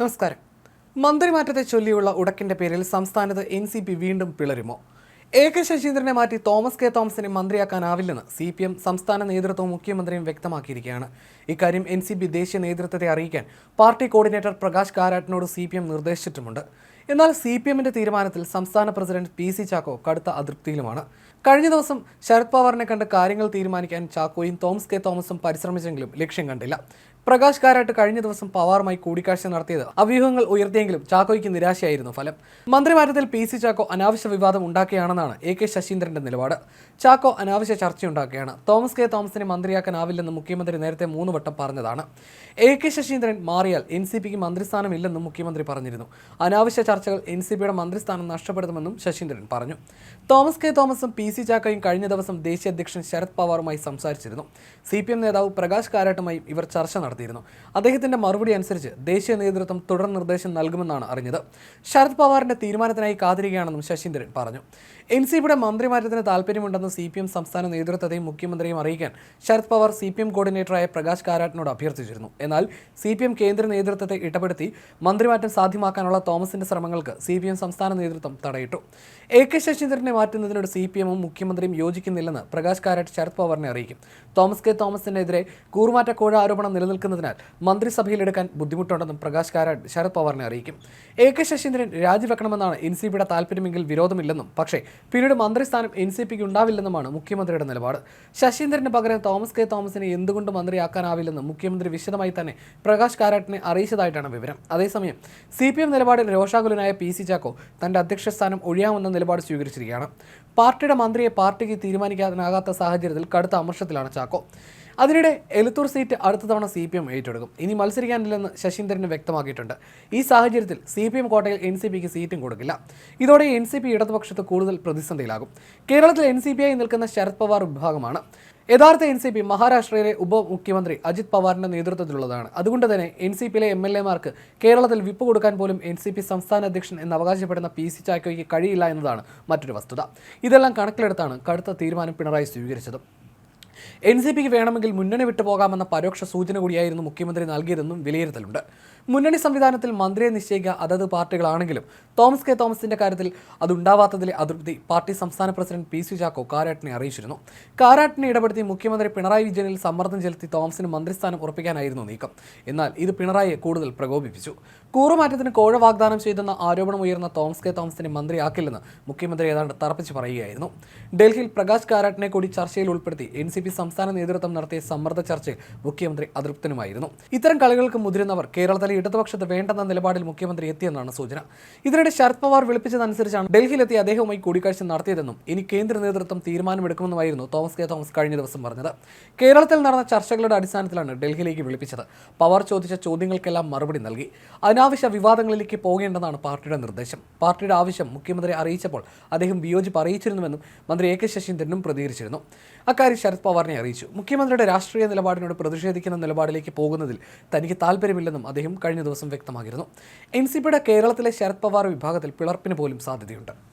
നമസ്കാരം. മന്ത്രിമാറ്റത്തെ ചൊല്ലിയുള്ള ഉടക്കിന്റെ പേരിൽ സംസ്ഥാനത്ത് എൻ സി പി വീണ്ടും പിളരുമോ? എ കെ ശശീന്ദ്രനെ മാറ്റി തോമസ് കെ തോമസിനെ മന്ത്രിയാക്കാനാവില്ലെന്ന് സി പി എം സംസ്ഥാന നേതൃത്വവും മുഖ്യമന്ത്രിയും വ്യക്തമാക്കിയിരിക്കുകയാണ്. ഇക്കാര്യം എൻ സി പി ദേശീയ നേതൃത്വത്തെ അറിയിക്കാൻ പാർട്ടി കോർഡിനേറ്റർ പ്രകാശ് കാരാട്ടിനോട് സി പി എം നിർദ്ദേശിച്ചിട്ടുമുണ്ട്. എന്നാൽ സി പി എമ്മിന്റെ തീരുമാനത്തിൽ സംസ്ഥാന പ്രസിഡന്റ് പി സി ചാക്കോ കടുത്ത അതൃപ്തിയിലുമാണ്. കഴിഞ്ഞ ദിവസം ശരത് പവാറിനെ കണ്ട് കാര്യങ്ങൾ തീരുമാനിക്കാൻ ചാക്കോയും തോമസ് കെ തോമസും പരിശ്രമിച്ചെങ്കിലും ലക്ഷ്യം കണ്ടില്ല. പ്രകാശ് കാരാട്ട് കഴിഞ്ഞ ദിവസം പവാറുമായി കൂടിക്കാഴ്ച നടത്തിയത് അവ്യൂഹങ്ങൾ ഉയർത്തിയെങ്കിലും ചാക്കോയ്ക്ക് നിരാശയായിരുന്നു ഫലം. മന്ത്രിമാരത്തിൽ പി സി ചാക്കോ അനാവശ്യ വിവാദം ഉണ്ടാക്കുകയാണെന്നാണ് എ കെ ശശീന്ദ്രന്റെ നിലപാട്. ചാക്കോ അനാവശ്യ ചർച്ചയുണ്ടാക്കുകയാണ്. തോമസ് കെ തോമസിനെ മന്ത്രിയാക്കാനാവില്ലെന്ന് മുഖ്യമന്ത്രി നേരത്തെ മൂന്ന് വട്ടം പറഞ്ഞതാണ്. എ കെ ശശീന്ദ്രൻ മാറിയാൽ എൻ സി പിക്ക് മന്ത്രിസ്ഥാനമില്ലെന്നും മുഖ്യമന്ത്രി പറഞ്ഞിരുന്നു. അനാവശ്യ ചർച്ചകൾ എൻ സി പിയുടെ മന്ത്രിസ്ഥാനം നഷ്ടപ്പെടുത്തുമെന്നും ശശീന്ദ്രൻ പറഞ്ഞു. Thomas K. തോമസും പി സി ചാക്കയും കഴിഞ്ഞ ദിവസം ദേശീയ അധ്യക്ഷൻ ശരത് പവാറുമായി സംസാരിച്ചിരുന്നു. സി പി എം നേതാവ് പ്രകാശ് കാരാട്ടുമായും ഇവർ ചർച്ച നടത്തിയിരുന്നു. അദ്ദേഹത്തിന്റെ മറുപടി അനുസരിച്ച് ദേശീയ നേതൃത്വം തുടർ നിർദ്ദേശം നൽകുമെന്നാണ് അറിഞ്ഞത്. ശരത് പവാറിന്റെ തീരുമാനത്തിനായി കാത്തിരിക്കുകയാണെന്നും ശശീന്ദ്രൻ പറഞ്ഞു. എൻ സി പിയുടെ മന്ത്രിമാറ്റത്തിന് താല്പര്യമുണ്ടെന്ന് സി പി എം സംസ്ഥാന നേതൃത്വത്തെയും മുഖ്യമന്ത്രിയും അറിയിക്കാൻ Sharad Pawar C P M കോർഡിനേറ്ററായ Prakash കാരാട്ടിനോട് അഭ്യർത്ഥിച്ചിരുന്നു. എന്നാൽ സി പി എം കേന്ദ്ര നേതൃത്വത്തെ ഇടപെടുത്തി മന്ത്രിമാറ്റം സാധ്യമാക്കാനുള്ള തോമസിന്റെ ശ്രമങ്ങൾക്ക് സി പി എം സംസ്ഥാന നേതൃത്വം തടയിട്ടു. എ കെ ശശീന്ദ്രനെ മാറ്റുന്നതിനോട് സി പി എമ്മും മുഖ്യമന്ത്രിയും യോജിക്കുന്നില്ലെന്ന് പ്രകാശ് കാരാട്ട് ശരത് പവാറിനെ അറിയിക്കും. തോമസ് കെ തോമസിനെതിരെ കൂറുമാറ്റ കോഴ ആരോപണം നിലനിൽക്കുന്നതിനാൽ മന്ത്രിസഭയിലെടുക്കാൻ ബുദ്ധിമുട്ടുണ്ടെന്നും പ്രകാശ് കാരാട്ട് ശരത് പവാറിനെ അറിയിക്കും. എ കെ ശശീന്ദ്രൻ രാജിവെക്കണമെന്നാണ് എൻ സി പിയുടെ താല്പര്യമെങ്കിൽ വിരോധമില്ലെന്നും പക്ഷേ പിന്നീട് മന്ത്രിസ്ഥാനം എൻ സി പിക്ക് ഉണ്ടാവില്ലെന്നുമാണ് മുഖ്യമന്ത്രിയുടെ നിലപാട്. ശശീന്ദ്രന് പകരം തോമസ് കെ തോമസിനെ എന്തുകൊണ്ട് മന്ത്രിയാക്കാനാവില്ലെന്നും മുഖ്യമന്ത്രി വിശദമായി തന്നെ പ്രകാശ് കാരാട്ടിനെ അറിയിച്ചതായിട്ടാണ് വിവരം. അതേസമയം സി പി എം നിലപാടിൽ രോഷാകുലനായ പി സി ചാക്കോ തന്റെ അധ്യക്ഷസ്ഥാനം ഒഴിയാമെന്ന നിലപാട് സ്വീകരിച്ചിരിക്കുകയാണ്. പാർട്ടിയുടെ മന്ത്രിയെ പാർട്ടിക്ക് തീരുമാനിക്കാനാകാത്ത സാഹചര്യത്തിൽ കടുത്ത അമർഷത്തിലാണ് ചാക്കോ. അതിനിടെ എലത്തൂർ സീറ്റ് അടുത്ത തവണ സി പി എം ഏറ്റെടുക്കും. ഇനി മത്സരിക്കാനില്ലെന്ന് ശശീന്ദ്രന് വ്യക്തമാക്കിയിട്ടുണ്ട്. ഈ സാഹചര്യത്തിൽ സി പി എം കോട്ടയിൽ എൻ സി പിക്ക് സീറ്റും കൊടുക്കില്ല. ഇതോടെ എൻ സി പി ഇടതുപക്ഷത്ത് കൂടുതൽ പ്രതിസന്ധിയിലാകും. കേരളത്തിൽ എൻ സി പി ആയി നിൽക്കുന്ന ശരത് പവാർ വിഭാഗമാണ്. യഥാർത്ഥ എൻ സി പി മഹാരാഷ്ട്രയിലെ ഉപമുഖ്യമന്ത്രി അജിത് പവാറിന്റെ നേതൃത്വത്തിലുള്ളതാണ്. അതുകൊണ്ട് തന്നെ എൻ സി പിയിലെ എം എൽ എമാർക്ക് കേരളത്തിൽ വിപ്പ് കൊടുക്കാൻ പോലും എൻ സി പി സംസ്ഥാന അധ്യക്ഷൻ എന്ന് അവകാശപ്പെടുന്ന പി സി ചാക്കോയ്ക്ക് കഴിയില്ല എന്നതാണ് മറ്റൊരു വസ്തുത. ഇതെല്ലാം കണക്കിലെടുത്താണ് കടുത്ത തീരുമാനം പിണറായി സ്വീകരിച്ചത്. എൻ സി പിക്ക് വേണമെങ്കിൽ മുന്നണി വിട്ടുപോകാമെന്ന പരോക്ഷ സൂചന കൂടിയായിരുന്നു മുഖ്യമന്ത്രി നൽകിയതെന്നും വിലയിരുത്തലുണ്ട്. മുന്നണി സംവിധാനത്തിൽ മന്ത്രിയെ നിശ്ചയിക്കുക അതത് പാർട്ടികളാണെങ്കിലും തോമസ് കെ തോമസിന്റെ കാര്യത്തിൽ അതുണ്ടാവാത്തതിലെ അതൃപ്തി പാർട്ടി സംസ്ഥാന പ്രസിഡന്റ് പി സി ചാക്കോ കാരാട്ടിനെ അറിയിച്ചിരുന്നു. കാരാട്ടിനെ ഇടപെടുത്തി മുഖ്യമന്ത്രി പിണറായി വിജയനിൽ സമ്മർദ്ദം ചെലുത്തി തോമസിന് മന്ത്രിസ്ഥാനം ഉറപ്പിക്കാനായിരുന്നു നീക്കം. എന്നാൽ ഇത് പിണറായിയെ കൂടുതൽ പ്രകോപിപ്പിച്ചു. കൂറുമാറ്റത്തിന് കോഴ വാഗ്ദാനം ചെയ്തെന്ന ആരോപണം ഉയർന്ന തോമസ് കെ തോമസിനെ മന്ത്രിയാക്കില്ലെന്ന് മുഖ്യമന്ത്രി ഏതാണ്ട് തറപ്പിച്ച് പറയുകയായിരുന്നു. ഡൽഹിയിൽ പ്രകാശ് കാരാട്ടിനെ കൂടി ചർച്ചയിൽ ഉൾപ്പെടുത്തി എൻ സി പി സംസ്ഥാന നേതൃത്വം നടത്തിയ സമ്മർദ്ദ ചർച്ചയിൽ മുഖ്യമന്ത്രി അതൃപ്തനുമായിരുന്നു. ഇത്തരം കളികൾക്ക് മുതിരുന്നവർ കേരളത്തിലെ ഇടതുപക്ഷത്ത് വേണ്ടെന്ന നിലപാടിൽ മുഖ്യമന്ത്രി എത്തിയെന്നാണ് സൂചന. ഇതിനിടെ ശരത് പവാർ വിളിപ്പിച്ചതനുസരിച്ചാണ് ഡൽഹിയിലെത്തി അദ്ദേഹവുമായി കൂടിക്കാഴ്ച നടത്തിയതെന്നും ഇനി കേന്ദ്ര നേതൃത്വം തീരുമാനമെടുക്കുമെന്നുമായിരുന്നു തോമസ് കെ. തോമസ് കഴിഞ്ഞ ദിവസം പറഞ്ഞത്. കേരളത്തിൽ നടന്ന ചർച്ചകളുടെ അടിസ്ഥാനത്തിലാണ് ഡൽഹിയിലേക്ക് വിളിപ്പിച്ചത്. പവാർ ചോദിച്ച ചോദ്യങ്ങൾക്കെല്ലാം മറുപടി നൽകി. അനാവശ്യ വിവാദങ്ങളിലേക്ക് പോകേണ്ടെന്നാണ് പാർട്ടിയുടെ നിർദ്ദേശം. പാർട്ടിയുടെ ആവശ്യം മുഖ്യമന്ത്രി അറിയിച്ചപ്പോൾ അദ്ദേഹം വിയോജിപ്പ് അറിയിച്ചിരുന്നുവെന്നും മന്ത്രി എ കെ ശശീന്ദ്രനും പ്രതികരിച്ചിരുന്നു. അക്കാര്യം ശരത് പവാറിനെ അറിയിച്ചു. മുഖ്യമന്ത്രിയുടെ രാഷ്ട്രീയ നിലപാടിനോട് പ്രതിഷേധിക്കുന്ന നിലപാടിലേക്ക് പോകുന്നതിൽ തനിക്ക് താല്പര്യമില്ലെന്നും അദ്ദേഹം കഴിഞ്ഞ ദിവസം വ്യക്തമാക്കിയിരുന്നു. എൻ സി പിയുടെ കേരളത്തിലെ ശരത് പവാർ വിഭാഗത്തിൽ പിളർപ്പിന് പോലും സാധ്യതയുണ്ട്.